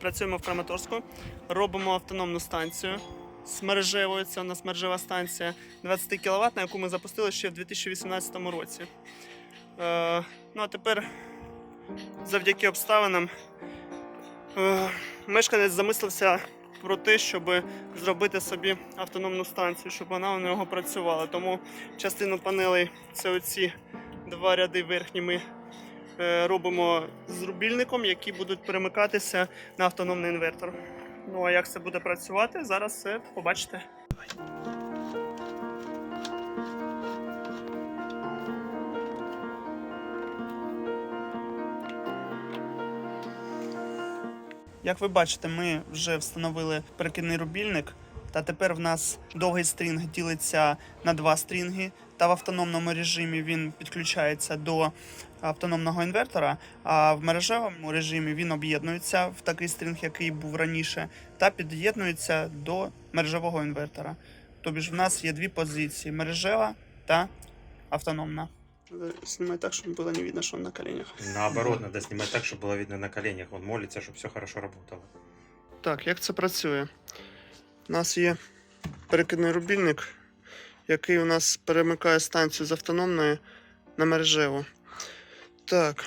Працюємо в Краматорську, робимо автономну станцію з. Це у нас мережева станція 20 кВт, на яку ми запустили ще в 2018 році. Е, ну а тепер, завдяки обставинам, е, мешканець замислився про те, щоб зробити собі автономну станцію, щоб вона у нього працювала. Тому частину панелей це оці два ряди верхні ми робимо з рубільником, які будуть перемикатися на автономний інвертор. Ну а як це буде працювати, зараз все побачите. Як ви бачите, ми вже встановили перекидний рубільник, та тепер в нас довгий стрінг ділиться на два стрінги, та в автономному режимі він підключається до автономного інвертора, а в мережевому режимі він об'єднується в такий стрінг, який був раніше, та під'єднується до мережевого інвертора. Тобто ж в нас є дві позиції: мережева та автономна. Знімай так, щоб було не видно, що він на коленях. Наоборот, надо снимать так, чтобы было видно на коленях. Он молится, чтобы все хорошо работало. Так, як це працює? У нас є перекидний рубільник, який у нас перемикає станцію з автономної на мережеву. Так,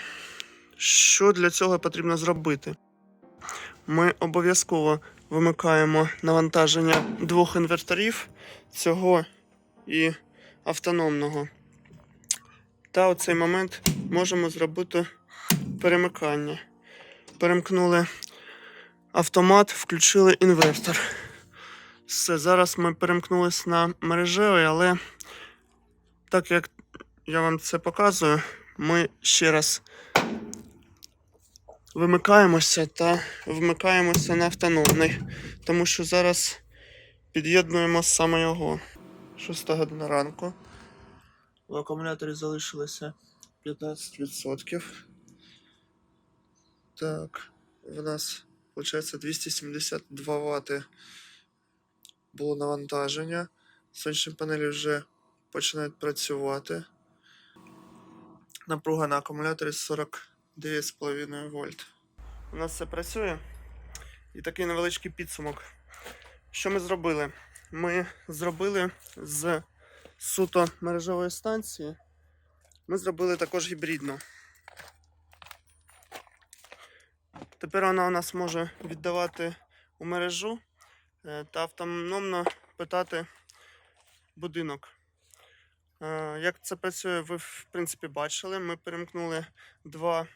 що для цього потрібно зробити? Ми обов'язково вимикаємо навантаження двох інверторів, цього і автономного. Та у цей момент можемо зробити перемикання. Перемкнули автомат, включили інвертор. Все, зараз ми перемкнулись на мережевий, але так як я вам це показую, ми ще раз вимикаємося та вмикаємося на автономний, тому що зараз під'єднуємо саме його. 6 година ранку. В акумуляторі залишилося 15%. Так, в нас Получається 272 Вт було навантаження. Сонячні панелі вже починають працювати. Напруга на акумуляторі 49,5 вольт. У нас все працює. І такий невеличкий підсумок. Що ми зробили? Ми зробили з суто мережевої станції. Ми зробили також гібридну. Тепер вона у нас може віддавати у мережу та автономно питати будинок. Е, Як це працює, ви в принципі бачили. Ми перемкнули два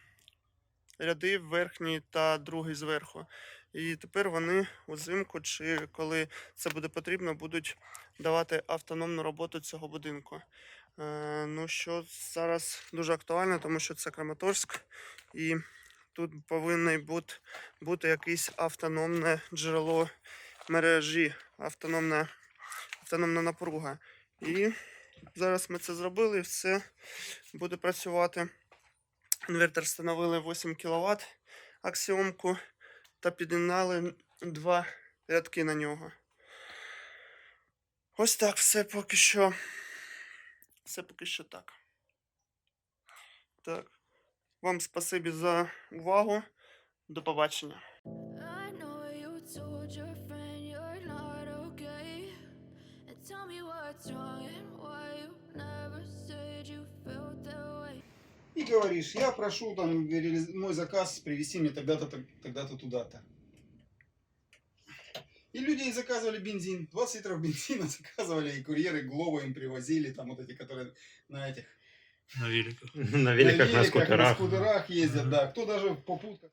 ряди, верхній та другий зверху. І тепер вони узимку, чи коли це буде потрібно, будуть давати автономну роботу цього будинку. Е, Ну що зараз дуже актуально, тому що це Краматорськ і тут повинен бути, бути якесь автономне джерело мережі, автономна, автономна напруга. І зараз ми це зробили і все буде працювати. Інвертор встановили 8 кВт аксіомку та під'єднали два рядки на нього. Ось так все поки що. Все поки що так. Так. Вам спасибі за увагу. До побачення. Tell me what's wrong and why you never said you felt that way. И говоришь, я прошу там мой заказ привезти мне тогда-то, тогда-то, туда-то. И люди заказывали бензин. 20 литров бензина заказывали, и курьеры Глово им привозили, там вот эти, которые на этих... На великах. На на великах, на великах, скутерах. на скутерах ездят, да. Кто даже в попутках.